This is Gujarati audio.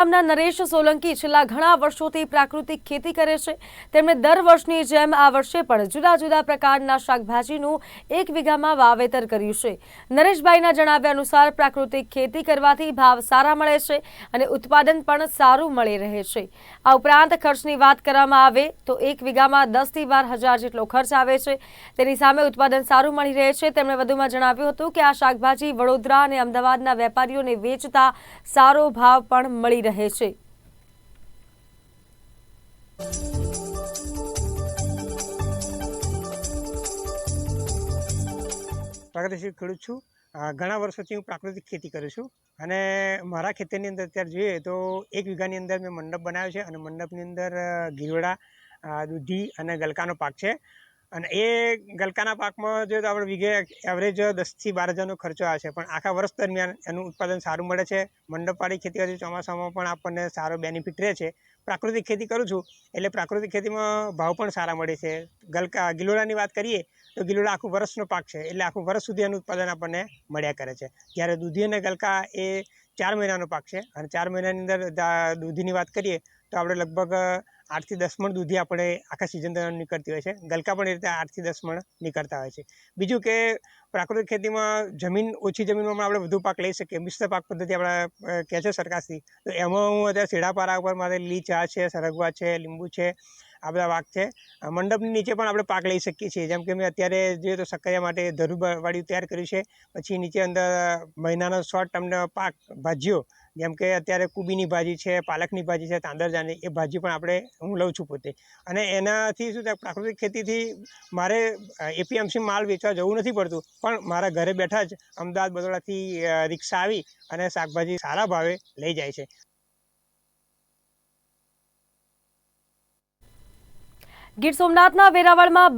ગામના નરેશ સોલંકી છેલ્લા ઘણા વર્ષોથી પ્રાકૃતિક ખેતી કરે છે. તેમણે દર વર્ષની જેમ આ વર્ષે પણ જુદા જુદા પ્રકારના શાકભાજીનું એક વીઘામાં વાવેતર કર્યું છે. નરેશભાઈના જણાવ્યા અનુસાર પ્રાકૃતિક ખેતી કરવાથી ભાવ સારા મળે છે અને ઉત્પાદન પણ સારું મળી રહે છે. આ ઉપરાંત ખર્ચની વાત કરવામાં આવે તો એક વીઘામાં દસથી બાર હજાર જેટલો ખર્ચ આવે છે. તેની સામે ઉત્પાદન સારું મળી રહે છે. તેમણે વધુમાં જણાવ્યું હતું કે આ શાકભાજી વડોદરા અને અમદાવાદના વેપારીઓને વેચતા સારો ભાવ પણ મળી રહે છે. પ્રાકૃતિક ખેડૂત છું. ઘણા વર્ષોથી હું પ્રાકૃતિક ખેતી કરું છું. અને મારા ખેતરની અંદર અત્યારે જોઈએ તો એક વીઘાની અંદર મેં મંડપ બનાવ્યો છે અને મંડપની અંદર ગીરોડા દૂધી અને ગલકાનો પાક છે. અને એ ગલકાના પાકમાં જો આપણે વીઘે એવરેજ દસથી બાર હજારનો ખર્ચો આવે છે. પણ આખા વર્ષ દરમિયાન એનું ઉત્પાદન સારું મળે છે. મંડપવાળી ખેતી કરતી ચોમાસામાં પણ આપણને સારો બેનિફિટ રહે છે. પ્રાકૃતિક ખેતી કરું છું એટલે પ્રાકૃતિક ખેતીમાં ભાવ પણ સારા મળે છે. ગલકા, ગિલોડાની વાત કરીએ તો ગિલોડા આખું વર્ષનો પાક છે. એટલે આખું વર્ષ સુધી એનું ઉત્પાદન આપણને મળ્યા કરે છે. જ્યારે દૂધી અને ગલકા એ ચાર મહિનાનો પાક છે. અને ચાર મહિનાની અંદર દૂધીની વાત કરીએ તો આપણે લગભગ આઠથી દસ મણ દૂધી આપણે આખા સિઝન દરમિયાન નીકળતી હોય છે. ગલકા પણ એ રીતે આઠથી દસ મણ નીકળતા હોય છે. બીજું કે, પ્રાકૃતિક ખેતીમાં જમીન, ઓછી જમીનમાં પણ આપણે વધુ પાક લઈ શકીએ. મિશ્ર પાક પદ્ધતિ આપણે કહે છે સરકારથી તો એમાં હું અત્યારે શેડાપારા ઉપર મારે લીચા છે, સરગવા છે, લીંબુ છે, આ બધા પાક છે. મંડપની નીચે પણ આપણે પાક લઈ શકીએ છીએ. જેમ કે મેં અત્યારે જોઈએ તો સક્કરિયા માટે ધરું બ- તૈયાર કર્યું છે. પછી નીચે અંદર મહિનાનો શોર્ટ ટર્મનો પાક ભાજીઓ જેમ કે અત્યારે કુબીની ભાજી છે, પાલકની ભાજી છે તાંદરજાની એ ભાજી પણ આપણે હું લઉં છું પોતે. અને એનાથી શું થાય, પ્રાકૃતિક ખેતીથી મારે એપીએમસી માલ વેચવા જવું નથી પડતું. પણ મારા ઘરે બેઠા જ અમદાવાદ બરોડાથી રિક્ષા આવી અને શાકભાજી સારા ભાવે લઈ જાય છે. ગીર સોમનાથના વેરાવળમાં